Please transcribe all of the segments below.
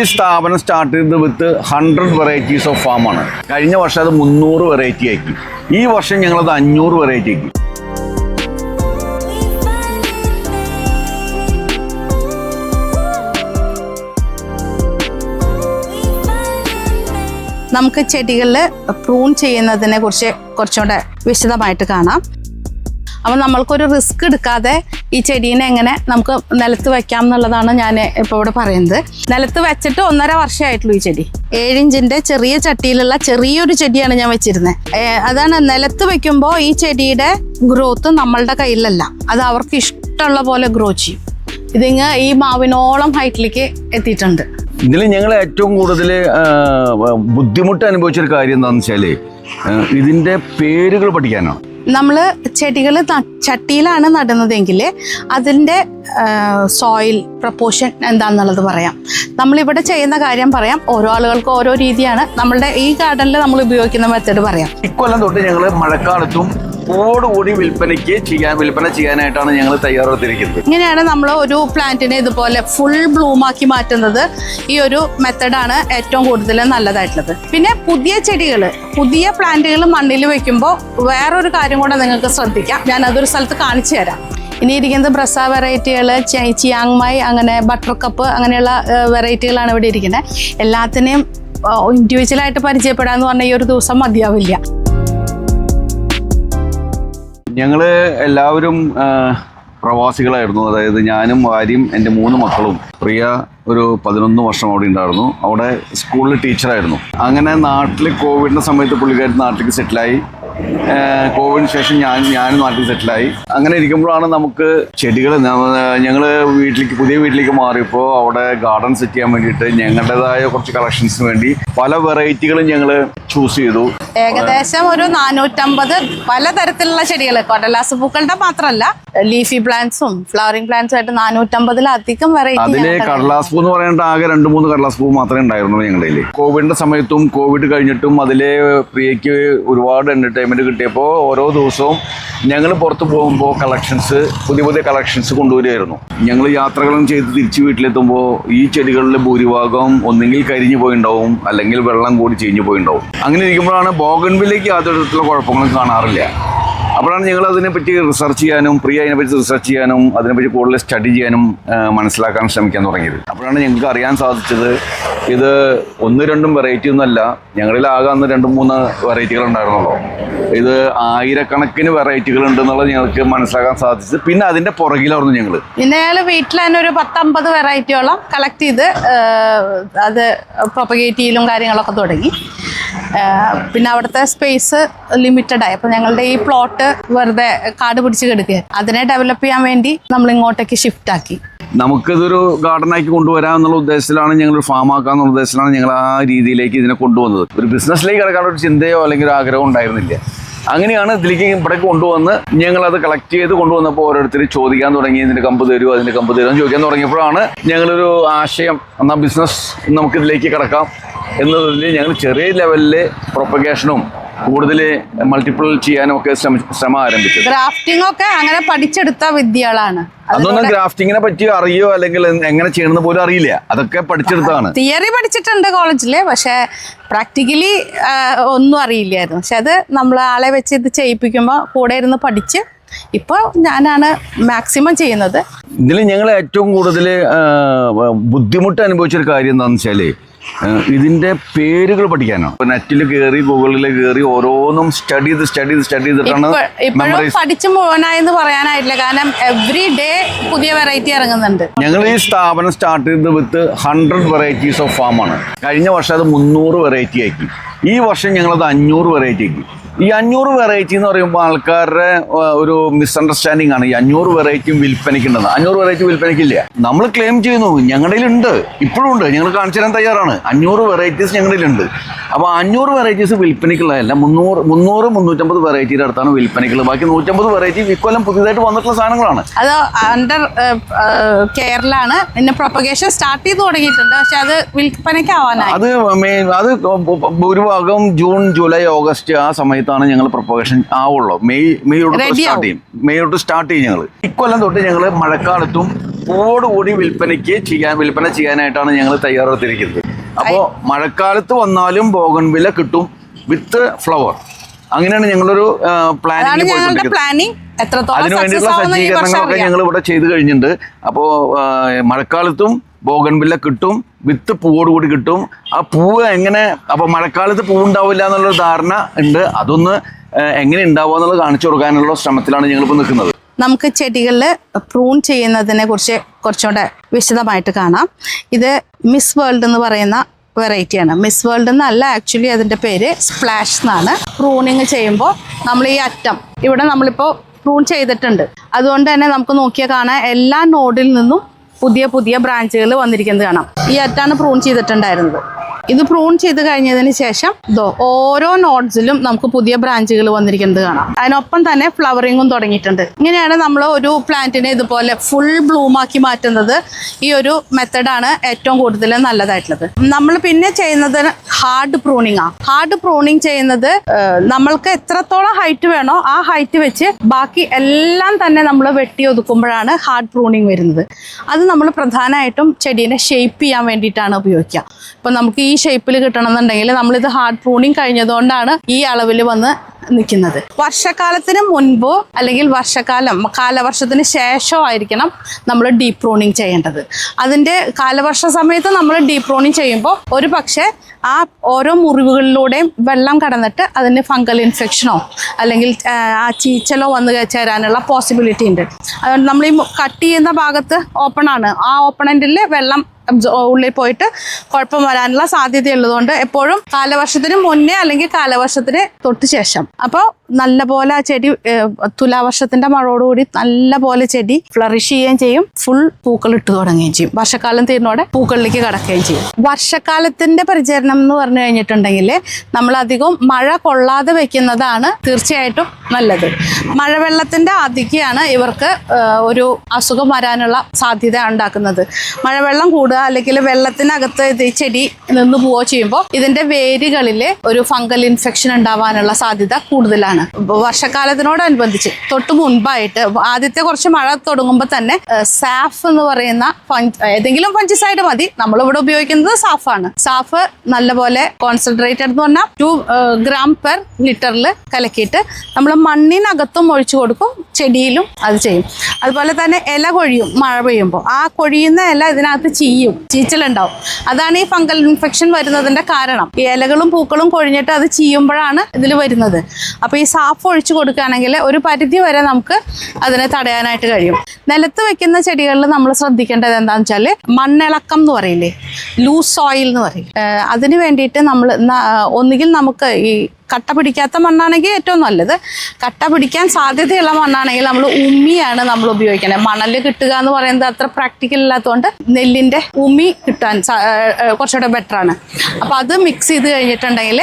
ഈ സ്ഥാപനം സ്റ്റാർട്ട് ചെയ്തത് വിത്ത് ഹൺഡ്രഡ് വെറൈറ്റീസ് ഓഫ് ഫാമാണ് കഴിഞ്ഞ വർഷം അത് മുന്നൂറ് വെറൈറ്റി ആക്കി. ഈ വർഷം ഞങ്ങളത് അഞ്ഞൂറ് വെറൈറ്റി ആക്കി. നമുക്ക് ചെടികളിൽ പ്രൂൺ ചെയ്യുന്നതിനെ കുറിച്ച് കുറച്ചുകൂടെ വിശദമായിട്ട് കാണാം. അപ്പോൾ നമ്മൾക്കൊരു റിസ്ക് എടുക്കാതെ ഈ ചെടീനെ എങ്ങനെ നമുക്ക് നിലത്ത് വെക്കാം എന്നുള്ളതാണ് ഞാൻ ഇപ്പോൾ ഇവിടെ പറയുന്നത്. നിലത്ത് വെച്ചിട്ട് ഒന്നര വർഷമായിട്ടുള്ളൂ ഈ ചെടി. ഏഴിഞ്ചിന്റെ ചെറിയ ചട്ടിയിലുള്ള ചെറിയൊരു ചെടിയാണ് ഞാൻ വെച്ചിരുന്നത് അതാണ് നിലത്ത് വെക്കുമ്പോൾ ഈ ചെടിയുടെ ഗ്രോത്ത് നമ്മളുടെ കയ്യിലല്ല. അത് അവർക്ക് ഇഷ്ടമുള്ള പോലെ ഗ്രോ ചെയ്യും. ഇതിങ്ങ് ഈ മാവിനോളം ഹൈറ്റിലേക്ക് എത്തിയിട്ടുണ്ട്. ഇതിൽ ഞങ്ങൾ ഏറ്റവും കൂടുതൽ ബുദ്ധിമുട്ട് അനുഭവിച്ചൊരു കാര്യം എന്താണെന്ന് വെച്ചാൽ ഇതിന്റെ പേരുകൾ പഠിക്കാനാണ്. നമ്മൾ ചെടികൾ ചട്ടിയിലാണ് നടുന്നതെങ്കിൽ അതിന്റെ സോയിൽ പ്രപ്പോഷൻ എന്താണെന്നുള്ളത് പറയാം. നമ്മളിവിടെ ചെയ്യുന്ന കാര്യം പറയാം. ഓരോ ആളുകൾക്ക് ഓരോ രീതിയാണ്. നമ്മളുടെ ഈ ഗാർഡനിൽ നമ്മൾ ഉപയോഗിക്കുന്ന മെത്തേഡ് പറയാം. ഇക്കൊല്ലം തൊട്ട് ഞങ്ങൾ മഴക്കാലത്തും പൂവോടുകൂടി വിൽപ്പനയ്ക്ക് ചെയ്യാൻ വിൽപ്പന ചെയ്യാനായിട്ടാണ് ഞങ്ങൾ തയ്യാറെടുത്തിരിക്കുന്നത്. ഇങ്ങനെയാണ് നമ്മൾ ഒരു പ്ലാന്റിനെ ഇതുപോലെ ഫുൾ ബ്ലൂമാക്കി മാറ്റുന്നത്. ഈ ഒരു മെത്തഡാണ് ഏറ്റവും കൂടുതൽ നല്ലതായിട്ടുള്ളത്. പിന്നെ പുതിയ ചെടികൾ പുതിയ പ്ലാന്റുകൾ മണ്ണിൽ വെക്കുമ്പോൾ വേറൊരു കാര്യം കൂടെ നിങ്ങൾക്ക് ശ്രദ്ധിക്കാം. ഞാൻ അതൊരു സ്ഥലത്ത് കാണിച്ചു തരാം. ഇനി ഇരിക്കുന്നത് ബ്രസ വെറൈറ്റികൾ ചിയാങ്മായി അങ്ങനെ ബട്ടർ കപ്പ് അങ്ങനെയുള്ള വെറൈറ്റികളാണ് ഇവിടെ ഇരിക്കുന്നത്. എല്ലാത്തിനെയും ഇൻഡിവിജ്വലായിട്ട് പരിചയപ്പെടാന്ന് പറഞ്ഞാൽ ഈ ഒരു ദിവസം മതിയാവില്ല. ഞങ്ങൾ എല്ലാവരും പ്രവാസികളായിരുന്നു. അതായത് ഞാനും ഭാര്യയും എന്റെ മൂന്ന് മക്കളും. പ്രിയ ഒരു പതിനൊന്ന് വർഷം അവിടെ ഉണ്ടായിരുന്നു. അവിടെ സ്കൂളിൽ ടീച്ചറായിരുന്നു. അങ്ങനെ നാട്ടിൽ കോവിഡിന്റെ സമയത്ത് പുള്ളിക്കാരി നാട്ടിലേക്ക് സെറ്റിലായി. കോവിഡിന് ശേഷം ഞാൻ ഞാനും നാട്ടിൽ സെറ്റിലായി. അങ്ങനെ ഇരിക്കുമ്പോഴാണ് നമുക്ക് ചെടികൾ ഞങ്ങൾ വീട്ടിലേക്ക് പുതിയ വീട്ടിലേക്ക് മാറിയപ്പോൾ അവിടെ ഗാർഡൻ സെറ്റ് ചെയ്യാൻ വേണ്ടിയിട്ട് ഞങ്ങളുടേതായ കുറച്ച് കളക്ഷൻസിന് വേണ്ടി പല വെറൈറ്റികളും ഞങ്ങൾ ചൂസ് ചെയ്തു. ഏകദേശം ഒരു നാനൂറ്റമ്പത് പലതരത്തിലുള്ള ചെടികൾ കടലാസ് പൂക്കളുടെ മാത്രമല്ല ലീഫി പ്ലാന്റ്സും ഫ്ലവറിംഗ് പ്ലാന്റ്സും ആയിട്ട് നാനൂറ്റമ്പതിലധികം വെറൈറ്റി അതിലെ കടലാസ് പൂ എന്ന് പറയേണ്ട ആകെ രണ്ട് മൂന്ന് കടലാസ് പൂ മാത്രമേ ഉണ്ടായിരുന്നുള്ളൂ ഞങ്ങളുടെ കോവിഡിന്റെ സമയത്തും കോവിഡ് കഴിഞ്ഞിട്ടും അതിലെ പ്രിയയ്ക്ക് ഒരുപാട് എന്റർടൈൻമെന്റ് കിട്ടിയപ്പോൾ ഓരോ ദിവസവും ഞങ്ങൾ പുറത്ത് പോകുമ്പോൾ കളക്ഷൻസ് പുതിയ പുതിയ കളക്ഷൻസ് കൊണ്ടുവരുമായിരുന്നു ഞങ്ങൾ യാത്രകളും ചെയ്ത് തിരിച്ച് വീട്ടിലെത്തുമ്പോൾ ഈ ചെടികളിലെ ഭൂരിഭാഗം ഒന്നെങ്കിൽ കരിഞ്ഞു പോയിണ്ടാവും അല്ലെങ്കിൽ വെള്ളം കൂടി ചീഞ്ഞു പോയിണ്ടാവും. അങ്ങനെ ഇരിക്കുമ്പോഴാണ് ബോഗൻവില്ലേക്ക് യാതൊരു തരത്തിലുള്ള കുഴപ്പങ്ങളും കാണാറില്ല. അപ്പോഴാണ് ഞങ്ങൾ അതിനെപ്പറ്റി റിസർച്ച് ചെയ്യാനും പ്രിയ അതിനെപ്പറ്റി റിസർച്ച് ചെയ്യാനും അതിനെപ്പറ്റി കൂടുതൽ സ്റ്റഡി ചെയ്യാനും മനസ്സിലാക്കാൻ ശ്രമിക്കാൻ തുടങ്ങിയത്. അപ്പോഴാണ് ഞങ്ങൾക്ക് അറിയാൻ സാധിച്ചത് ഇത് ഒന്ന് രണ്ടും വെറൈറ്റി ഒന്നുമല്ല ഞങ്ങളിൽ ആകെ അന്ന് രണ്ട് മൂന്ന് വെറൈറ്റികൾ ഉണ്ടായിരുന്നുള്ളൂ. ഇത് ആയിരക്കണക്കിന് വെറൈറ്റികൾ ഉണ്ടെന്നുള്ളത് ഞങ്ങൾക്ക് മനസ്സിലാക്കാൻ സാധിച്ചത്. പിന്നെ അതിന്റെ പുറകിലായിരുന്നു ഞങ്ങൾ പിന്നെ ഞങ്ങൾ വീട്ടിൽ തന്നെ ഒരു പത്തമ്പത് വെറൈറ്റിയോളം കളക്ട് ചെയ്ത് അത് പ്രൊപ്പഗേറ്റ് ചെയ്യലും കാര്യങ്ങളൊക്കെ തുടങ്ങി. പിന്നെ അവിടുത്തെ സ്പേസ് ലിമിറ്റഡ് ആയി. അപ്പോൾ ഞങ്ങളുടെ ഈ പ്ലോട്ട് വെറുതെ കാട് പിടിച്ച് കിടക്കുക അതിനെ ഡെവലപ്പ് ചെയ്യാൻ വേണ്ടി നമ്മൾ ഇങ്ങോട്ടേക്ക് ഷിഫ്റ്റ് ആക്കി. നമുക്കിതൊരു ഗാർഡനാക്കി കൊണ്ടുവരാം എന്നുള്ള ഉദ്ദേശത്തിലാണ് ഞങ്ങൾ ഫാം ആക്കാന്നുള്ള ഉദ്ദേശത്തിലാണ് ഞങ്ങൾ ആ രീതിയിലേക്ക് ഇതിനെ കൊണ്ടുവന്നത്. ഒരു ബിസിനസ്സിലേക്ക് കിടക്കാനുള്ള ഒരു ചിന്തയോ അല്ലെങ്കിൽ ഒരു ആഗ്രഹമോ ഉണ്ടായിരുന്നില്ല. അങ്ങനെയാണ് ഇതിലേക്ക് ഇവിടെ കൊണ്ടുവന്ന് ഞങ്ങൾ അത് കളക്ട് ചെയ്ത് കൊണ്ടുവന്നപ്പോൾ ഓരോരുത്തർ ചോദിക്കാൻ തുടങ്ങി ഇതിന്റെ കമ്പ് തരുമോ അതിന്റെ കമ്പ് തരുമോ ചോദിക്കാൻ തുടങ്ങിയപ്പോഴാണ് ഞങ്ങളൊരു ആശയം എന്നാൽ ബിസിനസ് നമുക്ക് ഇതിലേക്ക് കിടക്കാം എന്നതിൽ ഞങ്ങൾ ചെറിയ ലെവലിൽ പ്രൊപ്പഗേഷനും കൂടുതൽ മൾട്ടിപ്പിൾ ചെയ്യാനും ഒക്കെ ശ്രമം ആരംഭിച്ചു ഗ്രാഫ്റ്റിംഗ് ഒക്കെ അങ്ങനെ പഠിച്ചെടുത്ത വിദ്യകളാണ്. അതൊന്നും ഗ്രാഫ്റ്റിങ്ങിനെ പറ്റിയോ അറിയോ? അല്ലെങ്കിൽ എങ്ങനെ ചെയ്യണമെന്ന് പോലും അറിയില്ല. അതൊക്കെ പഠിച്ചെടുത്താണ് തിയറി പഠിച്ചിട്ടുണ്ട് കോളേജിൽ പക്ഷെ പ്രാക്ടിക്കലി ഒന്നും അറിയില്ലായിരുന്നു. പക്ഷെ അത് നമ്മൾ ആളെ വെച്ച് ഇത് ചെയ്യിപ്പിക്കുമ്പോൾ കൂടെ ഇരുന്ന് പഠിച്ച് ഇപ്പോൾ ഞാനാണ് മാക്സിമം ചെയ്യുന്നത്. ഇതിൽ ഞങ്ങൾ ഏറ്റവും കൂടുതൽ ബുദ്ധിമുട്ട് അനുഭവിച്ചൊരു കാര്യം എന്താണെന്ന് വെച്ചാൽ ഇതിന്റെ പേരുകൾ പഠിക്കാനോ? നെറ്റിൽ കയറി ഗൂഗിളിൽ കയറി ഓരോന്നും സ്റ്റഡി ചെയ്ത് സ്റ്റഡി ചെയ്ത് സ്റ്റഡി ചെയ്തിട്ടാണ് ഇപ്പ- ഇപ്പോഴും പഠിച്ചു പോകാനായെന്ന് പറയാനായിട്ടില്ല. കാരണം എവറി ഡേ പുതിയ വെറൈറ്റി ഇറങ്ങുന്നുണ്ട്. ഞങ്ങൾ ഈ സ്ഥാപനം സ്റ്റാർട്ട് ചെയ്തത് വിത്ത് ഹൺഡ്രഡ് വെറൈറ്റീസ് ഓഫ് ഫാമാണ് കഴിഞ്ഞ വർഷം അത് മുന്നൂറ് വെറൈറ്റി ആക്കി. ഈ വർഷം ഞങ്ങളത് അഞ്ഞൂറ് വെറൈറ്റി ആക്കി. ഈ അഞ്ഞൂറ് വെറൈറ്റി എന്ന് പറയുമ്പോൾ ആൾക്കാരുടെ ഒരു മിസ്അണ്ടർസ്റ്റാൻഡിംഗ് ആണ് ഈ അഞ്ഞൂറ് വെറൈറ്റിയും വിൽപ്പനയ്ക്കുണ്ടെന്ന്. അഞ്ഞൂറ് വെറൈറ്റി വിൽപ്പനയ്ക്കില്ല. നമ്മൾ ക്ലെയിം ചെയ്യുന്നു ഞങ്ങളുടെ ഉണ്ട് ഇപ്പോഴും ഉണ്ട് ഞങ്ങൾ കാണിച്ചു തരാൻ തയ്യാറാണ്. അഞ്ഞൂറ് വെറൈറ്റീസ് ഞങ്ങളുടെ ഉണ്ട് അപ്പോൾ അഞ്ഞൂറ് വെറൈറ്റീസ് വിൽപ്പനയ്ക്കുള്ളതല്ല മുന്നൂറ് മുന്നൂറ് മുന്നൂറ്റമ്പത് വെറൈറ്റിയുടെ അടുത്താണ് വിൽപ്പനയ്ക്കുള്ളത്. ബാക്കി നൂറ്റമ്പത് വെറൈറ്റി ഇക്കൊല്ലം പുതിയതായിട്ട് വന്നിട്ടുള്ള സാധനങ്ങളാണ്. അത് അണ്ടർ കെയറിലാണ് പിന്നെ പ്രൊപ്പഗേഷൻ സ്റ്റാർട്ട് ചെയ്ത് തുടങ്ങിയിട്ടുണ്ട്. പക്ഷെ അത് വിൽപ്പനയ്ക്ക് ആവാനായി അത് മെയിൻ അത് ഭൂരിഭാഗം ജൂൺ ജൂലൈ ഓഗസ്റ്റ് ആ സമയത്താണ് ഞങ്ങൾ പ്രൊപ്പഗേഷൻ ആവുള്ളൂ. മെയ് മെയ് തൊട്ട് സ്റ്റാർട്ട് ചെയ്യും. മെയ് തൊട്ട് സ്റ്റാർട്ട് ചെയ്യും ഞങ്ങൾ ഇക്കൊല്ലം തൊട്ട് ഞങ്ങൾ മഴക്കാലത്തും പൂവോടുകൂടി വിൽപ്പനയ്ക്ക് ചെയ്യാൻ വിൽപ്പന ചെയ്യാനായിട്ടാണ് ഞങ്ങൾ തയ്യാറെടുത്തിരിക്കുന്നത്. അപ്പോൾ മഴക്കാലത്ത് വന്നാലും ബോഗൺവില കിട്ടും വിത്ത് ഫ്ലവർ അങ്ങനെയാണ് ഞങ്ങളൊരു പ്ലാനിങ് അതിനു വേണ്ടിയിട്ടുള്ള സജ്ജീകരണങ്ങളൊക്കെ ഞങ്ങൾ ഇവിടെ ചെയ്തു കഴിഞ്ഞിട്ടുണ്ട്. അപ്പോൾ മഴക്കാലത്തും ബോഗൺവില്ല കിട്ടും വിത്ത് പൂവോടുകൂടി കിട്ടും. ആ പൂവ് എങ്ങനെ അപ്പോൾ മഴക്കാലത്ത് പൂവ് ഉണ്ടാവില്ല എന്നുള്ള ധാരണ ഉണ്ട്. അതൊന്ന് എങ്ങനെ ഉണ്ടാവുക എന്നുള്ളത് കാണിച്ചു കൊടുക്കാനുള്ള ശ്രമത്തിലാണ് ഞങ്ങളിപ്പോൾ നിൽക്കുന്നത്. നമുക്ക് ചെടികളിൽ പ്രൂൺ ചെയ്യുന്നതിനെ കുറിച്ച് കുറച്ചുകൂടെ വിശദമായിട്ട് കാണാം. ഇത് മിസ് വേൾഡ് എന്ന് പറയുന്ന വെറൈറ്റിയാണ് മിസ് വേൾഡ് എന്നല്ല ആക്ച്വലി അതിന്റെ പേര് സ്പ്ലാഷ് എന്നാണ്. പ്രൂണിങ് ചെയ്യുമ്പോൾ നമ്മൾ ഈ അറ്റം ഇവിടെ നമ്മളിപ്പോൾ പ്രൂൺ ചെയ്തിട്ടുണ്ട്. അതുകൊണ്ട് തന്നെ നമുക്ക് നോക്കിയാൽ കാണാം എല്ലാ നോഡിൽ നിന്നും പുതിയ പുതിയ ബ്രാഞ്ചുകൾ വന്നിരിക്കുന്നത് കാണാം. ഈ അറ്റാണ് പ്രൂൺ ചെയ്തിട്ടുണ്ടായിരുന്നത്. ഇത് പ്രൂൺ ചെയ്ത് കഴിഞ്ഞതിന് ശേഷം ഇതോ ഓരോ നോട്ട്സിലും നമുക്ക് പുതിയ ബ്രാഞ്ചുകൾ വന്നിരിക്കുന്നത് കാണാം. അതിനൊപ്പം തന്നെ ഫ്ലവറിങ്ങും തുടങ്ങിയിട്ടുണ്ട്. ഇങ്ങനെയാണ് നമ്മൾ ഒരു പ്ലാന്റിനെ ഇതുപോലെ ഫുൾ ബ്ലൂം ആക്കി മാറ്റുന്നത്. ഈ ഒരു മെത്തഡാണ് ഏറ്റവും കൂടുതൽ നല്ലതായിട്ടുള്ളത്. നമ്മൾ പിന്നെ ചെയ്യുന്നത് ഹാർഡ് പ്രൂണിങ് ആണ് ഹാർഡ് പ്രൂണിങ് ചെയ്യുന്നത് നമ്മൾക്ക് എത്രത്തോളം ഹൈറ്റ് വേണോ ആ ഹൈറ്റ് വെച്ച് ബാക്കി എല്ലാം തന്നെ നമ്മൾ വെട്ടി ഒതുക്കുമ്പോഴാണ് ഹാർഡ് പ്രൂണിങ് വരുന്നത്. അത് നമ്മൾ പ്രധാനമായിട്ടും ചെടീനെ ഷേപ്പ് ചെയ്യാൻ വേണ്ടിയിട്ടാണ് ഉപയോഗിക്കുക. ഇപ്പം നമുക്ക് ഷേപ്പിൽ കിട്ടണമെന്നുണ്ടെങ്കിൽ നമ്മളിത് ഹാർഡ് പ്രൂണിങ് കഴിഞ്ഞതുകൊണ്ടാണ് ഈ അളവിൽ വന്ന് നിൽക്കുന്നത്. വർഷക്കാലത്തിന് മുൻപോ അല്ലെങ്കിൽ വർഷക്കാലം കാലവർഷത്തിന് ശേഷമോ ആയിരിക്കണം നമ്മൾ ഡീപ് പ്രൂണിങ് ചെയ്യേണ്ടത്. അതിന്റെ കാലവർഷ സമയത്ത് നമ്മൾ ഡീപ് പ്രൂണിങ് ചെയ്യുമ്പോൾ ഒരു പക്ഷേ ആ ഓരോ മുറിവുകളിലൂടെയും വെള്ളം കടന്നിട്ട് അതിന് ഫംഗൽ ഇൻഫെക്ഷനോ അല്ലെങ്കിൽ ആ, ചീച്ചലോ വന്ന് ചേരാനുള്ള പോസിബിലിറ്റി ഉണ്ട്. അതുകൊണ്ട് നമ്മൾ ഈ കട്ട് ചെയ്യുന്ന ഭാഗത്ത് ഓപ്പൺ ആണ്. ആ ഓപ്പണന്റിൽ വെള്ളം ഉള്ളിൽ പോയിട്ട് കുഴപ്പം വരാനുള്ള സാധ്യതയുള്ളതുകൊണ്ട് എപ്പോഴും കാലവർഷത്തിന് മുന്നേ അല്ലെങ്കിൽ കാലവർഷത്തിന് തൊട്ട് ശേഷം. അപ്പോൾ നല്ലപോലെ ആ ചെടി തുലാവർഷത്തിന്റെ മഴയോടുകൂടി നല്ല പോലെ ചെടി ഫ്ലറിഷ് ചെയ്യുകയും ചെയ്യും. ഫുൾ പൂക്കൾ ഇട്ട് തുടങ്ങുകയും ചെയ്യും. വർഷക്കാലം തീർന്നോടെ പൂക്കളിലേക്ക് കടക്കുകയും ചെയ്യും. വർഷക്കാലത്തിന്റെ പരിചരണം എന്ന് പറഞ്ഞു കഴിഞ്ഞിട്ടുണ്ടെങ്കിൽ നമ്മൾ അധികം മഴ കൊള്ളാതെ വെക്കുന്നതാണ് തീർച്ചയായിട്ടും നല്ലത്. മഴവെള്ളത്തിന്റെ അധികയാണ് ഇവർക്ക് ഒരു അസുഖം വരാനുള്ള സാധ്യത ഉണ്ടാക്കുന്നത്. മഴവെള്ളം കൂടുക അല്ലെങ്കിൽ വെള്ളത്തിനകത്ത് ഇത് ചെടി നിന്ന് പോവുകയോ ചെയ്യുമ്പോൾ ഇതിന്റെ വേരുകളിൽ ഒരു ഫംഗൽ ഇൻഫെക്ഷൻ ഉണ്ടാവാനുള്ള സാധ്യത കൂടുതലാണ്. ഇപ്പൊ വർഷക്കാലത്തിനോടനുബന്ധിച്ച് തൊട്ട് മുൻപായിട്ട് ആദ്യത്തെ കുറച്ച് മഴ തുടങ്ങുമ്പോൾ തന്നെ സാഫ് എന്ന് പറയുന്ന ഏതെങ്കിലും ഫംഗിസൈഡ് മതി. നമ്മളിവിടെ ഉപയോഗിക്കുന്നത് സാഫാണ് സാഫ് നല്ലപോലെ കോൺസെൻട്രേറ്റഡ് എന്ന് പറഞ്ഞാൽ ടു ഗ്രാം പെർ ലിറ്ററിൽ കലക്കിയിട്ട് നമ്മൾ മണ്ണിനകത്തും ഒഴിച്ചു കൊടുക്കും ചെടിയിലും അത് ചെയ്യും. അതുപോലെ തന്നെ ഇല കൊഴിയും മഴ പെയ്യുമ്പോൾ ആ കൊഴിയുന്ന ഇല ഇതിനകത്ത് ചീയും ചീച്ചലുണ്ടാവും. അതാണ് ഈ ഫംഗൽ ഇൻഫെക്ഷൻ വരുന്നതിന്റെ കാരണം. ഈ ഇലകളും പൂക്കളും കൊഴിഞ്ഞിട്ട് അത് ചീയുമ്പോഴാണ് ഇതിൽ വരുന്നത്. അപ്പോൾ ഈ സാഫ് ഒഴിച്ചു കൊടുക്കുകയാണെങ്കിൽ ഒരു പരിധി വരെ നമുക്ക് അതിനെ തടയാനായിട്ട് കഴിയും. നിലത്ത് വെക്കുന്ന ചെടികളിൽ നമ്മൾ ശ്രദ്ധിക്കേണ്ടത് എന്താണെന്ന് വെച്ചാൽ മണ്ണിളക്കം എന്ന് പറയില്ലേ? ലൂസ് സോയിൽ എന്ന് പറയും. അതിന് വേണ്ടിയിട്ട് നമ്മൾ ഒന്നുകിൽ നമുക്ക് ഈ കട്ട പിടിക്കാത്ത മണ്ണാണെങ്കിൽ ഏറ്റവും നല്ലത്. കട്ട പിടിക്കാൻ സാധ്യതയുള്ള മണ്ണാണെങ്കിൽ നമ്മൾ ഉമ്മിയാണ് നമ്മൾ ഉപയോഗിക്കുന്നത് മണൽ കിട്ടുക എന്ന് പറയുന്നത് അത്ര പ്രാക്ടിക്കൽ ഇല്ലാത്തതുകൊണ്ട് നെല്ലിന്റെ ഉമ്മി കിട്ടാൻ കുറച്ചുകൂടെ ബെറ്ററാണ് അപ്പോൾ അത് മിക്സ് ചെയ്ത് കഴിഞ്ഞിട്ടുണ്ടെങ്കിൽ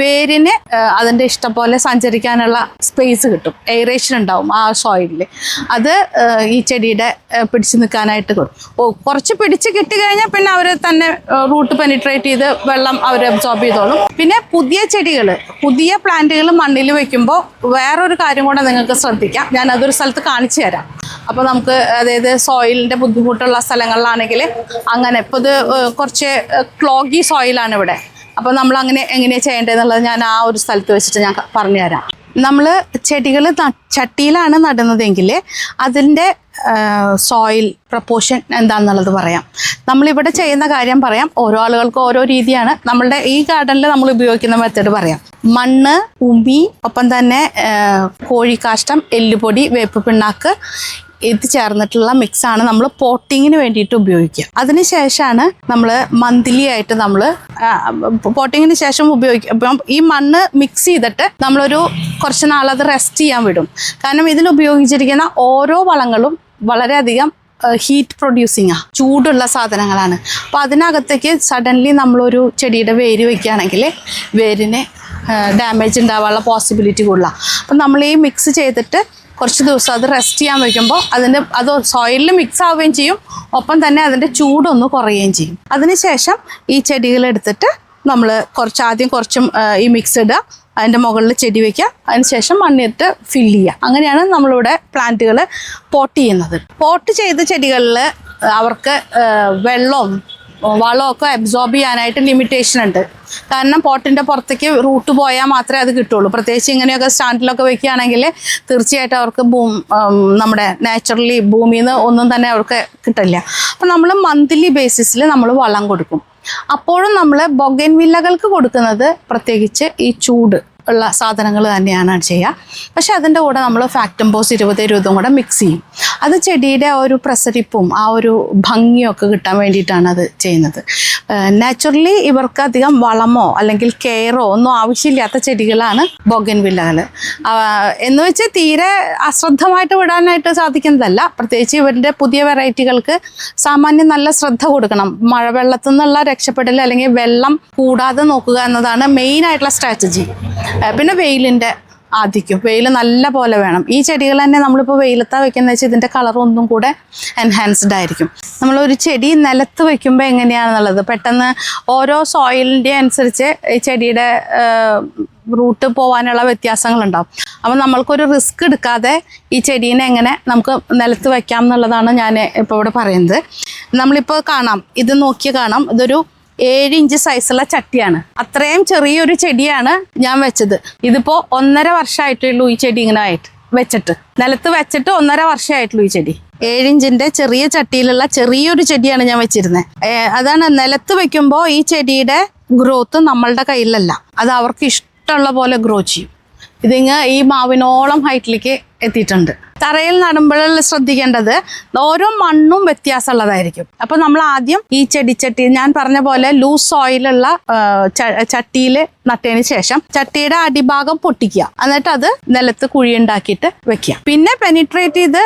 വേരിന് അതിന്റെ ഇഷ്ടം പോലെ സഞ്ചരിക്കാനുള്ള സ്പേസ് കിട്ടും. എയറേഷൻ ഉണ്ടാവും ആ സോയിലിൽ അത് ഈ ചെടിയുടെ പിടിച്ചു പിടിച്ച് നിൽക്കാനായിട്ട് കൊടുക്കും ഓ കുറച്ച് പിടിച്ച് കിട്ടിക്കഴിഞ്ഞാൽ പിന്നെ അവർ തന്നെ റൂട്ട് പെനിട്രേറ്റ് ചെയ്ത് വെള്ളം അവർ അബ്സോർബ് ചെയ്തോളും. പിന്നെ പുതിയ ചെടികൾ പുതിയ പ്ലാന്റുകൾ മണ്ണിൽ വെക്കുമ്പോൾ വേറൊരു കാര്യം കൂടെ നിങ്ങൾക്ക് ശ്രദ്ധിക്കാം. ഞാൻ അതൊരു സ്ഥലത്ത് കാണിച്ചു തരാം. അപ്പോൾ നമുക്ക് അതായത് സോയിലിന്റെ ബുദ്ധിമുട്ടുള്ള സ്ഥലങ്ങളിലാണെങ്കിൽ അങ്ങനെ ഇപ്പോൾ ഇത് കുറച്ച് ക്ലോഗി സോയിലാണ് ഇവിടെ. അപ്പോൾ നമ്മൾ അങ്ങനെ എങ്ങനെയാണ് ചെയ്യേണ്ടതെന്നുള്ളത് ഞാൻ ആ ഒരു സ്ഥലത്ത് വെച്ചിട്ട് ഞാൻ പറഞ്ഞു തരാം നമ്മൾ ചെടികൾ ചട്ടിയിലാണ് നടുന്നതെങ്കിൽ അതിന്റെ സോയിൽ പ്രപ്പോഷൻ എന്താണെന്നുള്ളത് പറയാം. നമ്മളിവിടെ ചെയ്യുന്ന കാര്യം പറയാം. ഓരോ ആളുകൾക്കും ഓരോ രീതിയാണ്. നമ്മളുടെ ഈ ഗാർഡനിൽ നമ്മൾ ഉപയോഗിക്കുന്ന മെത്തേഡ് പറയാം. മണ്ണ് ഉമി ഒപ്പം തന്നെ കോഴിക്കാഷ്ടം എല്ലുപൊടി വേപ്പ് പിണ്ണാക്ക് ഇത് ചേർന്നിട്ടുള്ള മിക്സാണ് നമ്മൾ പോട്ടിങ്ങിന് വേണ്ടിയിട്ട് ഉപയോഗിക്കുക. അതിനുശേഷമാണ് നമ്മൾ മന്ത്ലി ആയിട്ട് നമ്മൾ പോട്ടിങ്ങിന് ശേഷം ഉപയോഗിക്കുക അപ്പം ഈ മണ്ണ് മിക്സ് ചെയ്തിട്ട് നമ്മളൊരു കുറച്ച് നാളത് റെസ്റ്റ് ചെയ്യാൻ വിടും. കാരണം ഇതിൽ ഉപയോഗിച്ചിരിക്കുന്ന ഓരോ വളങ്ങളും വളരെയധികം ഹീറ്റ് പ്രൊഡ്യൂസിങ് ആ ചൂടുള്ള സാധനങ്ങളാണ്. അപ്പോൾ അതിനകത്തേക്ക് സഡൻലി നമ്മളൊരു ചെടിയുടെ വേര് വയ്ക്കുകയാണെങ്കിൽ വേരിന് ഡാമേജ് ഉണ്ടാവാനുള്ള പോസിബിലിറ്റി കൂടുതലാണ് അപ്പം നമ്മൾ ഈ മിക്സ് ചെയ്തിട്ട് കുറച്ച് ദിവസം അത് റെസ്റ്റ് ചെയ്യാൻ വയ്ക്കുമ്പോൾ അതിന്റെ അത് സോയിലിൽ മിക്സ് ആവുകയും ചെയ്യും. ഒപ്പം തന്നെ അതിന്റെ ചൂടൊന്ന് കുറയുകയും ചെയ്യും. അതിനുശേഷം ഈ ചെടികളെടുത്തിട്ട് നമ്മൾ കുറച്ച് ആദ്യം കുറച്ചും ഈ മിക്സ് ഇടുക അതിന്റെ മുകളിൽ ചെടി വയ്ക്കുക അതിനുശേഷം മണ്ണിട്ട് ഫില്ല് ചെയ്യുക. അങ്ങനെയാണ് നമ്മളിവിടെ പ്ലാന്റുകൾ പോട്ട് ചെയ്യുന്നത്. പോട്ട് ചെയ്ത ചെടികളിൽ അവർക്ക് വെള്ളവും വളമൊക്കെ അബ്സോർബ് ചെയ്യാനായിട്ട് ലിമിറ്റേഷൻ ഉണ്ട്. കാരണം പോട്ടിന്റെ പുറത്തേക്ക് റൂട്ട് പോയാൽ മാത്രമേ അത് കിട്ടുള്ളൂ. പ്രത്യേകിച്ച് ഇങ്ങനെയൊക്കെ സ്റ്റാൻഡിലൊക്കെ വെക്കുകയാണെങ്കിൽ തീർച്ചയായിട്ടും അവർക്ക് ഭൂം നമ്മുടെ നാച്ചുറലി ഭൂമിയിൽ നിന്ന് ഒന്നും തന്നെ അവർക്ക് കിട്ടില്ല. അപ്പം നമ്മൾ മന്ത്ലി ബേസിസിൽ നമ്മൾ വളം കൊടുക്കും. അപ്പോഴും നമ്മൾ ബൊഗൻ വില്ലകൾക്ക് കൊടുക്കുന്നത് പ്രത്യേകിച്ച് ഈ ചൂട്. ഉള്ള സാധനങ്ങൾ തന്നെയാണ് ചെയ്യുക. പക്ഷെ അതിന്റെ കൂടെ നമ്മൾ ഫാക്ടംബോസ് ഇരുപത് ഇരുപതും കൂടെ മിക്സ് ചെയ്യും. അത് ചെടിയുടെ ആ ഒരു പ്രസരിപ്പും ആ ഒരു ഭംഗിയും ഒക്കെ കിട്ടാൻ വേണ്ടിയിട്ടാണ് അത് ചെയ്യുന്നത്. നാച്ചുറലി ഇവർക്ക് അധികം വളമോ അല്ലെങ്കിൽ കെയറോ ഒന്നും ആവശ്യമില്ലാത്ത ചെടികളാണ് ബൊഗൻ വില്ലകൾ എന്ന് വെച്ച് തീരെ അശ്രദ്ധമായിട്ട് വിടാനായിട്ട് സാധിക്കുന്നതല്ല. പ്രത്യേകിച്ച് ഇവരുടെ പുതിയ വെറൈറ്റികൾക്ക് സാമാന്യം നല്ല ശ്രദ്ധ കൊടുക്കണം. മഴവെള്ളത്തിൽ നിന്നുള്ള രക്ഷപ്പെടൽ അല്ലെങ്കിൽ വെള്ളം കൂടാതെ നോക്കുക എന്നതാണ് മെയിൻ ആയിട്ടുള്ള സ്ട്രാറ്റജി പിന്നെ വെയിലിന്റെ ആധിക്യം. വെയിൽ നല്ല പോലെ വേണം. ഈ ചെടികൾ തന്നെ നമ്മളിപ്പോൾ വെയിലത്താ വെക്കുന്നത് വെച്ചാൽ ഇതിന്റെ കളർ ഒന്നും കൂടെ എൻഹാൻസ്ഡ് ആയിരിക്കും. നമ്മളൊരു ചെടി നിലത്ത് വെക്കുമ്പോൾ എങ്ങനെയാണെന്നുള്ളത്? പെട്ടെന്ന് ഓരോ സോയിലിന്റെ അനുസരിച്ച് ഈ ചെടിയുടെ റൂട്ട് പോകാനുള്ള വ്യത്യാസങ്ങളുണ്ടാവും. അപ്പം നമ്മൾക്കൊരു റിസ്ക് എടുക്കാതെ ഈ ചെടീനെ എങ്ങനെ നമുക്ക് നിലത്ത് വെക്കാം എന്നുള്ളതാണ് ഞാൻ ഇപ്പോൾ ഇവിടെ പറയുന്നത്. നമ്മളിപ്പോൾ കാണാം. ഇത് നോക്കി കാണാം. ഇതൊരു ഏഴ് ഇഞ്ച് സൈസുള്ള ചട്ടിയാണ്. അത്രയും ചെറിയൊരു ചെടിയാണ് ഞാൻ വെച്ചത്. ഇതിപ്പോ ഒന്നര വർഷമായിട്ടുള്ളൂ ഈ ചെടി ഇങ്ങനെ ആയിട്ട് വെച്ചിട്ട്. നിലത്ത് വെച്ചിട്ട് ഒന്നര വർഷമായിട്ടുള്ളൂ ഈ ചെടി. ഏഴിഞ്ചിന്റെ ചെറിയ ചട്ടിയിലുള്ള ചെറിയൊരു ചെടിയാണ് ഞാൻ വെച്ചിരുന്നത് അതാണ് നിലത്ത് വെക്കുമ്പോൾ ഈ ചെടിയുടെ ഗ്രോത്ത് നമ്മളുടെ കയ്യിലല്ല. അത് അവർക്ക് ഇഷ്ടമുള്ള പോലെ ഗ്രോ ചെയ്യും. ഇതിങ്ങ് ഈ മാവിനോളം ഹൈറ്റിലേക്ക് എത്തിയിട്ടുണ്ട്. തറയിൽ നടുമ്പോൾ ശ്രദ്ധിക്കേണ്ടത്. ഓരോ മണ്ണും വ്യത്യാസമുള്ളതായിരിക്കും. അപ്പൊ നമ്മൾ ആദ്യം ഈ ചെടിച്ചട്ടി ഞാൻ പറഞ്ഞ പോലെ ലൂസ് സോയിലുള്ള ചട്ടിയിൽ നട്ടതിന് ശേഷം ചട്ടിയുടെ അടിഭാഗം പൊട്ടിക്കുക. എന്നിട്ട് അത് നിലത്ത് കുഴി ഉണ്ടാക്കിയിട്ട് വെക്കുക. പിന്നെ പെനിട്രേറ്റ് ചെയ്ത്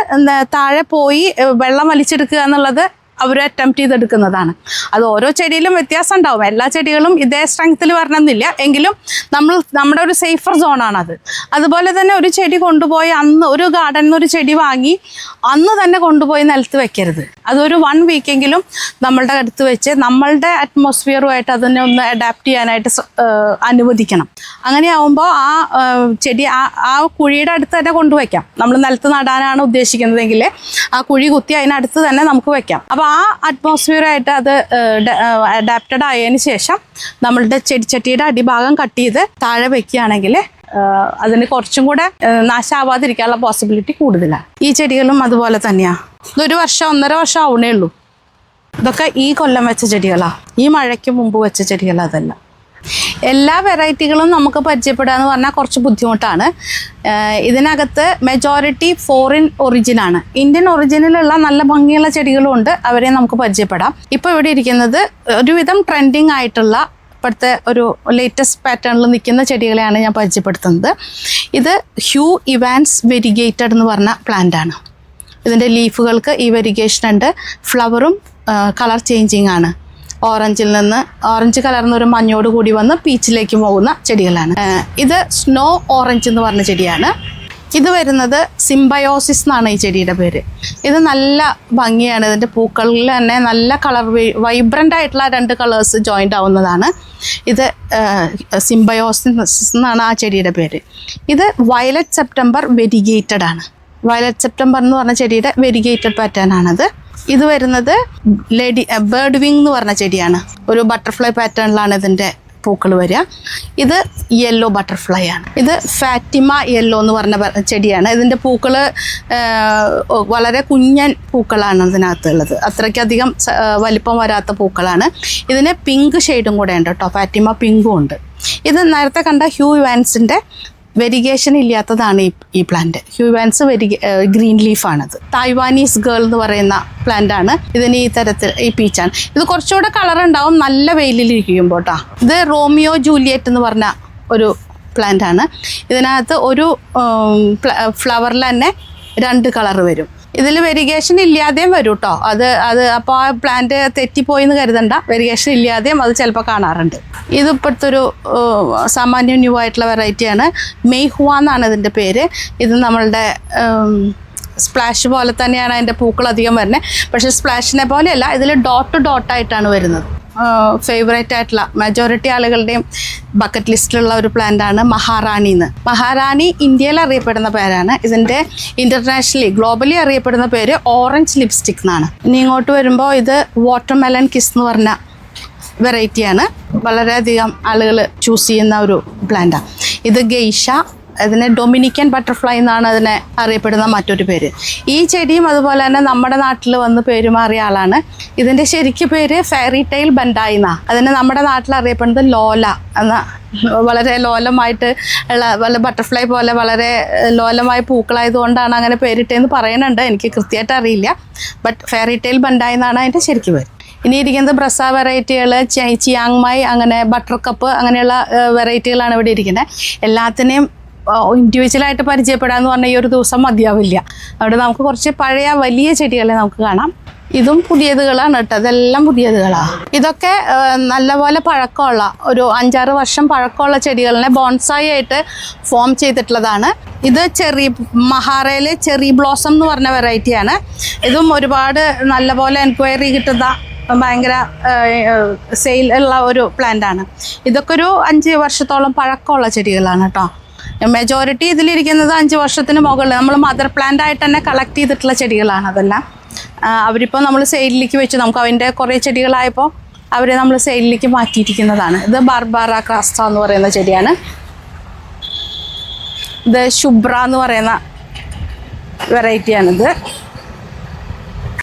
താഴെ പോയി വെള്ളം വലിച്ചെടുക്കുക എന്നുള്ളത് അവർ അറ്റംപ്റ്റ് ചെയ്തെടുക്കുന്നതാണ്. അത് ഓരോ ചെടിയിലും വ്യത്യാസം ഉണ്ടാവും എല്ലാ ചെടികളും ഇതേ സ്ട്രെങ്ത്തിൽ വരണമെന്നില്ല. എങ്കിലും നമ്മൾ നമ്മുടെ ഒരു സേഫർ സോണാണത് അതുപോലെ തന്നെ ഒരു ചെടി കൊണ്ടുപോയി അന്ന് ഒരു ഗാർഡനിൽ നിന്ന് ഒരു ചെടി വാങ്ങി അന്ന് തന്നെ കൊണ്ടുപോയി നിലത്ത് വെക്കരുത്. അതൊരു വൺ വീക്കെങ്കിലും നമ്മളുടെ അടുത്ത് വെച്ച് നമ്മളുടെ അറ്റ്മോസ്ഫിയറുമായിട്ട് അതിനെ ഒന്ന് അഡാപ്റ്റ് ചെയ്യാനായിട്ട് അനുവദിക്കണം. അങ്ങനെ അനുവദിക്കണം അങ്ങനെയാവുമ്പോൾ ആ ചെടി ആ ആ കുഴിയുടെ അടുത്ത് തന്നെ കൊണ്ടുവയ്ക്കാം നമ്മൾ നിലത്ത് നടാനാണ് ഉദ്ദേശിക്കുന്നതെങ്കിൽ ആ കുഴി കുത്തി അതിനടുത്ത് തന്നെ നമുക്ക് വെക്കാം. അപ്പോൾ ആ അറ്റ്മോസ്ഫിയറായിട്ട് അത് അഡാപ്റ്റഡ് ആയതിനു ശേഷം നമ്മളുടെ ചെടിച്ചട്ടിയുടെ അടിഭാഗം കട്ട് ചെയ്ത് താഴെ വെക്കുകയാണെങ്കിൽ അതിന് കുറച്ചും കൂടെ നാശാവാതിരിക്കാനുള്ള പോസിബിലിറ്റി കൂടുതലാണ്. ഈ ചെടികളും അതുപോലെ തന്നെയാണ് ഇതൊരു വർഷം ഒന്നര വർഷം ആവണേ ഉള്ളൂ. ഇതൊക്കെ ഈ കൊല്ലം വെച്ച ചെടികളാണ് ഈ മഴയ്ക്ക് മുമ്പ് വെച്ച ചെടികളാണ് അതെല്ലാം എല്ലാ വെറൈറ്റികളും നമുക്ക് പരിചയപ്പെടുക എന്ന് പറഞ്ഞാൽ കുറച്ച് ബുദ്ധിമുട്ടാണ്. ഇതിനകത്ത് മെജോറിറ്റി ഫോറിൻ ഒറിജിനാണ് ഇന്ത്യൻ ഒറിജിനിലുള്ള നല്ല ഭംഗിയുള്ള ചെടികളും ഉണ്ട്. അവരെ നമുക്ക് പരിചയപ്പെടാം. ഇപ്പോൾ ഇവിടെ ഇരിക്കുന്നത് ഒരുവിധം ട്രെൻഡിങ് ആയിട്ടുള്ള ഇപ്പോഴത്തെ ഒരു ലേറ്റസ്റ്റ് പാറ്റേണിൽ നിൽക്കുന്ന ചെടികളെയാണ് ഞാൻ പരിചയപ്പെടുത്തുന്നത്. ഇത് ഹ്യൂ ഇവാൻസ് വെരിഗേറ്റഡ് എന്ന് പറഞ്ഞ പ്ലാന്റ് ആണ്. ഇതിന്റെ ലീഫുകൾക്ക് ഈ വെരിഗേഷൻ ഉണ്ട്. ഫ്ലവറും കളർ ചേഞ്ചിങ് ആണ്. ഓറഞ്ചിൽ നിന്ന് ഓറഞ്ച് കലർന്ന ഒരു മഞ്ഞോട് കൂടി വന്ന് പീച്ചിലേക്ക് പോകുന്ന ചെടികളാണ്. ഇത് സ്നോ ഓറഞ്ച് എന്ന് പറഞ്ഞ ചെടിയാണ്. ഇത് വരുന്നത് സിംബയോസിസ് എന്നാണ് ഈ ചെടിയുടെ പേര്. ഇത് നല്ല ഭംഗിയാണ്. ഇതിന്റെ പൂക്കളിൽ തന്നെ നല്ല കളർ വൈബ്രന്റ് ആയിട്ടുള്ള രണ്ട് കളേഴ്സ് ജോയിന്റ് ആവുന്നതാണ്. ഇത് സിംബയോസിസ് എന്നാണ് ആ ചെടിയുടെ പേര്. ഇത് വയലറ്റ് സെപ്റ്റംബർ വെരിഗേറ്റഡ് ആണ്. വയലറ്റ് സെപ്റ്റംബർ എന്ന് പറഞ്ഞ ചെടിയുടെ വെരിഗേറ്റഡ് പാറ്റേൺ ആണത്. ഇത് വരുന്നത് ലേഡി ബേർഡ് വിങ് എന്ന് പറഞ്ഞ ചെടിയാണ്. ഒരു ബട്ടർഫ്ലൈ പാറ്റേണിലാണ് ഇതിന്റെ പൂക്കൾ വരിക. ഇത് യെല്ലോ ബട്ടർഫ്ലൈ ആണ്. ഇത് ഫാറ്റിമ യെല്ലോ എന്ന് പറഞ്ഞ ചെടിയാണ്. ഇതിന്റെ പൂക്കൾ വളരെ കുഞ്ഞൻ പൂക്കളാണ് ഇതിനകത്തുള്ളത് അത്രയ്ക്കധികം വലിപ്പം വരാത്ത പൂക്കളാണ്. ഇതിന് പിങ്ക് ഷെയ്ഡും കൂടെ ഉണ്ട് കേട്ടോ. ഫാറ്റിമ പിങ്കും ഉണ്ട്. ഇത് നേരത്തെ കണ്ട ഹ്യൂ വാൻസിന്റെ വെരിഗേഷൻ ഇല്ലാത്തതാണ് ഈ ഈ പ്ലാന്റ് ഹ്യൂവാൻസ് വെരിഗ ഗ്രീൻ ലീഫാണത് തായ്വാനീസ് ഗേൾ എന്ന് പറയുന്ന പ്ലാന്റ് ആണ്. ഇതിന് ഈ തരത്തിൽ ഈ പീച്ചാണ്. ഇത് കുറച്ചുകൂടെ കളർ ഉണ്ടാവും. നല്ല വെയിലിൽ ഇരിക്കുമ്പോൾ കേട്ടോ. ഇത് റോമിയോ ജൂലിയറ്റ് എന്ന് പറഞ്ഞ ഒരു പ്ലാന്റ് ആണ്. ഇതിനകത്ത് ഒരു ഫ്ലവറിൽ തന്നെ രണ്ട് കളർ വരും. ഇതിൽ വെരിഗേഷൻ ഇല്ലാതെയും വരും കേട്ടോ അത് അത് അപ്പോൾ ആ പ്ലാന്റ് തെറ്റിപ്പോയി എന്ന് കരുതണ്ട. വെരിഗേഷൻ ഇല്ലാതെയും അത് ചിലപ്പോൾ കാണാറുണ്ട്. ഇത് ഇപ്പോഴത്തെ ഒരു ഏഹ്, സാമാന്യം ന്യൂ ആയിട്ടുള്ള വെറൈറ്റിയാണ് മെയ്ഹുവ എന്നാണ് ഇതിന്റെ പേര്. ഇത് നമ്മളുടെ സ്പ്ലാഷ് പോലെ തന്നെയാണ് അതിന്റെ പൂക്കൾ അധികം വരുന്നത്. പക്ഷേ സ്പ്ലാഷിനെ പോലെയല്ല ഇതിൽ ഡോട്ട് ഡോട്ടായിട്ടാണ് വരുന്നത്. ഫേവറേറ്റ് ആയിട്ടുള്ള മെജോറിറ്റി ആളുകളുടെയും ബക്കറ്റ് ലിസ്റ്റിലുള്ള ഒരു പ്ലാന്റ് ആണ് മഹാറാണി എന്ന്. മഹാറാണി ഇന്ത്യയിൽ അറിയപ്പെടുന്ന പേരാണ്. ഇതിന്റെ ഇന്റർനാഷണലി ഗ്ലോബലി അറിയപ്പെടുന്ന പേര് ഓറഞ്ച് ലിപ്സ്റ്റിക് എന്നാണ്. ഇനി ഇങ്ങോട്ട് വരുമ്പോൾ ഇത് വാട്ടർമെലൺ കിസ് എന്ന് പറഞ്ഞ വെറൈറ്റിയാണ് വളരെയധികം ആളുകൾ ചൂസ് ചെയ്യുന്ന ഒരു പ്ലാന്റാണ് ഇത് ഗെയ്ഷ അതിനെ ഡൊമിനിക്കൻ ബട്ടർഫ്ലൈ എന്നാണ് അതിനെ അറിയപ്പെടുന്ന മറ്റൊരു പേര്. ഈ ചെടിയും അതുപോലെ തന്നെ നമ്മുടെ നാട്ടിൽ വന്ന് പേരുമാറിയ ആളാണ്. ഇതിന്റെ ശരിക്ക് പേര് ഫെയറി ടൈൽ ബൻഡായി എന്നാ അതിനെ നമ്മുടെ നാട്ടിൽ അറിയപ്പെടുന്നത് ലോല എന്ന വളരെ ലോലമായിട്ട് ഉള്ള വല്ല ബട്ടർഫ്ലൈ പോലെ വളരെ ലോലമായ പൂക്കളായതുകൊണ്ടാണ് അങ്ങനെ പേരിട്ടേന്ന് പറയുന്നുണ്ട്. എനിക്ക് കൃത്യമായിട്ട് അറിയില്ല. ബട്ട് ഫെയറി ടൈൽ ബൻഡായി എന്നാണ് അതിന്റെ ശരിക്കും പേര്. ഇനി ഇരിക്കുന്നത് ബ്രസ വെറൈറ്റികൾ ചിയാങ്മായി അങ്ങനെ ബട്ടർ കപ്പ് അങ്ങനെയുള്ള വെറൈറ്റികളാണ് ഇവിടെ ഇരിക്കുന്നത്. എല്ലാത്തിനെയും ഇൻഡിവിജ്വലായിട്ട് പരിചയപ്പെടാന്ന് പറഞ്ഞാൽ ഈ ഒരു ദിവസം മതിയാവില്ല. അവിടെ നമുക്ക് കുറച്ച് പഴയ വലിയ ചെടികളെ നമുക്ക് കാണാം. ഇതും പുതിയതുകളാണ് കേട്ടോ. ഇതെല്ലാം പുതിയതുകളാണ് ഇതൊക്കെ നല്ലപോലെ പഴക്കമുള്ള ഒരു അഞ്ചാറ് വർഷം പഴക്കമുള്ള ചെടികളിനെ ബോൺസായി ആയിട്ട് ഫോം ചെയ്തിട്ടുള്ളതാണ്. ഇത് ചെറി മഹാറയിലെ ചെറി ബ്ലോസം എന്ന് പറഞ്ഞ വെറൈറ്റിയാണ് ഇതും ഒരുപാട് നല്ലപോലെ എൻക്വയറി കിട്ടുന്ന ഭയങ്കര സെയിൽ ഉള്ള ഒരു പ്ലാന്റ് ആണ്. ഇതൊക്കെ ഒരു അഞ്ച് വർഷത്തോളം പഴക്കമുള്ള ചെടികളാണ് കേട്ടോ. മെജോറിറ്റി ഇതിലിരിക്കുന്നത് അഞ്ച് വർഷത്തിന് മുകളിൽ നമ്മൾ മദർ പ്ലാന്റ് ആയിട്ട് തന്നെ കളക്ട് ചെയ്തിട്ടുള്ള ചെടികളാണ് അതെല്ലാം. അവരിപ്പോൾ നമ്മൾ സെയിലിലേക്ക് വെച്ച്. നമുക്ക് അതിന്റെ കുറേ ചെടികളായപ്പോൾ അവരെ നമ്മൾ സെയിലിലേക്ക് മാറ്റിയിരിക്കുന്നതാണ്. ഇത് ബാർബാറ ക്രാസ്ത എന്ന് പറയുന്ന ചെടിയാണ്. ഇത് ശുബ്ര എന്ന് പറയുന്ന വെറൈറ്റിയാണിത്